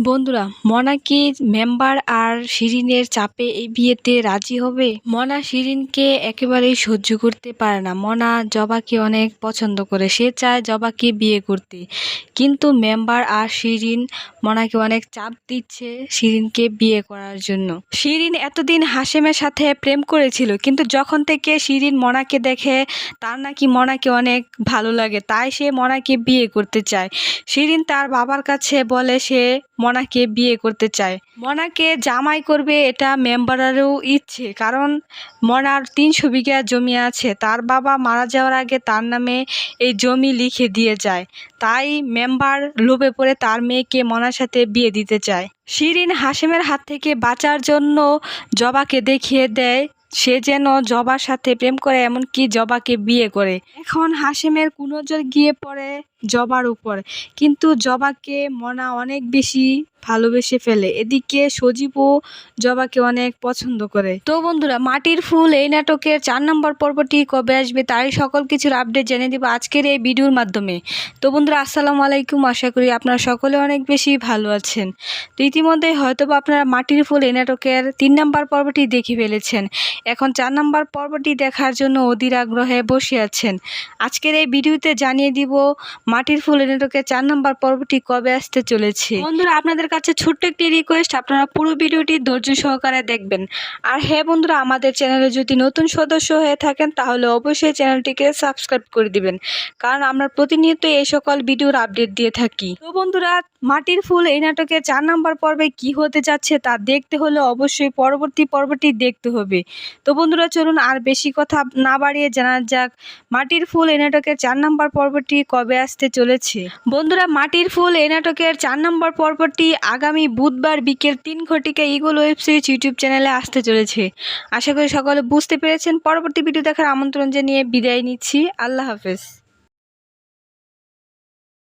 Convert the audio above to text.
বন্ধুরা, মনা কি মেম্বার আর শিরিনের চাপে এই বিয়েতে রাজি হবে? মনা শিরিনকে একেবারেই সহ্য করতে পারে না। মনা জবাকে অনেক পছন্দ করে। সে চায় জবাকে বিয়ে করতে। কিন্তু মেম্বার আর শিরিন মনাকে অনেক চাপ দিচ্ছে শিরিনকে বিয়ে করার জন্য। শিরিন এতদিন হাসেমের সাথে প্রেম করেছিল, কিন্তু যখন থেকে শিরিন মনাকে দেখে, তার নাকি মনাকে অনেক ভালো লাগে। তাই সে মনাকে বিয়ে করতে চায়। শিরিন তার বাবার কাছে বলে সে মনাকে বিয়ে করতে চায়। মনাকে জামাই করবে এটা মেম্বারেরও ইচ্ছে, কারণ মনার তিনশো বিঘা জমি আছে। তার বাবা মারা যাওয়ার আগে তার নামে এই জমি লিখে দিয়ে যায়। তাই মেম্বার লোভে পড়ে তার মেয়েকে মনার সাথে বিয়ে দিতে চায়। শিরিন হাসিমের হাত থেকে বাঁচার জন্য জবাকে দেখিয়ে দেয় সে যেন জবার সাথে প্রেম করে, এমনকি জবাকে বিয়ে করে। এখন হাসিমের কুনজর গিয়ে পড়ে জবার উপর। কিন্তু জবাকে মনা অনেক বেশি ভালোবেসে ফেলে। এদিকে সজীবও জবাকে অনেক পছন্দ করে। তো বন্ধুরা, মাটির ফুল এই নাটকের চার নম্বর পর্বটি কবে আসবে তারই সকল কিছুর আপডেট জেনে দিব আজকের এই ভিডিওর মাধ্যমে। তো বন্ধুরা, আসসালামু আলাইকুম। আশা করি আপনারা সকলে অনেক বেশি ভালো আছেন। তো ইতিমধ্যে হয়তো আপনারা মাটির ফুল এই নাটকের তিন নম্বর পর্বটি দেখে ফেলেছেন। এখন চার নম্বর পর্বটি দেখার জন্য অধীর আগ্রহে বসে আছেন। আজকের এই ভিডিওতে জানিয়ে দিব মাটির ফুল এই নাটকের চার নম্বর পর্বটি কবে আসতে চলেছে। বন্ধুরা, আপনাদের কাছে ছোট্ট একটি রিকোয়েস্ট আপনারা পুরো ভিডিওটি ধৈর্য সহকারে দেখবেন। আর হ্যাঁ বন্ধুরা, আমাদের চ্যানেলে যদি নতুন সদস্য হয়ে থাকেন, তাহলে অবশ্যই চ্যানেলটিকে সাবস্ক্রাইব করে দিবেন। কারণ আমরা প্রতিনিয়ত এই সকল ভিডিওর আপডেট দিয়ে থাকি। তো বন্ধুরা, মাটির ফুল এই নাটকে চার নাম্বার পর্বে কি হতে যাচ্ছে তা দেখতে হলে অবশ্যই পরবর্তী পর্বটি দেখতে হবে। তো বন্ধুরা, চলুন আর বেশি কথা না বাড়িয়ে জানা যাক, মাটির ফুল এই নাটকের চার নাম্বার পর্বটি কবে আসতে চলেছে? বন্ধুরা, মাটির ফুল এই নাটকের চার নম্বর পর্বটি আগামী বুধবার বিকেল তিন ঘটিকা ইগল ওয়েব সিরিজ ইউটিউব চ্যানেলে আসতে চলেছে। আশা করি সকলে বুঝতে পেরেছেন। পরবর্তী ভিডিও দেখার আমন্ত্রণ জানিয়ে বিদায় নিচ্ছি। আল্লাহ হাফেজ।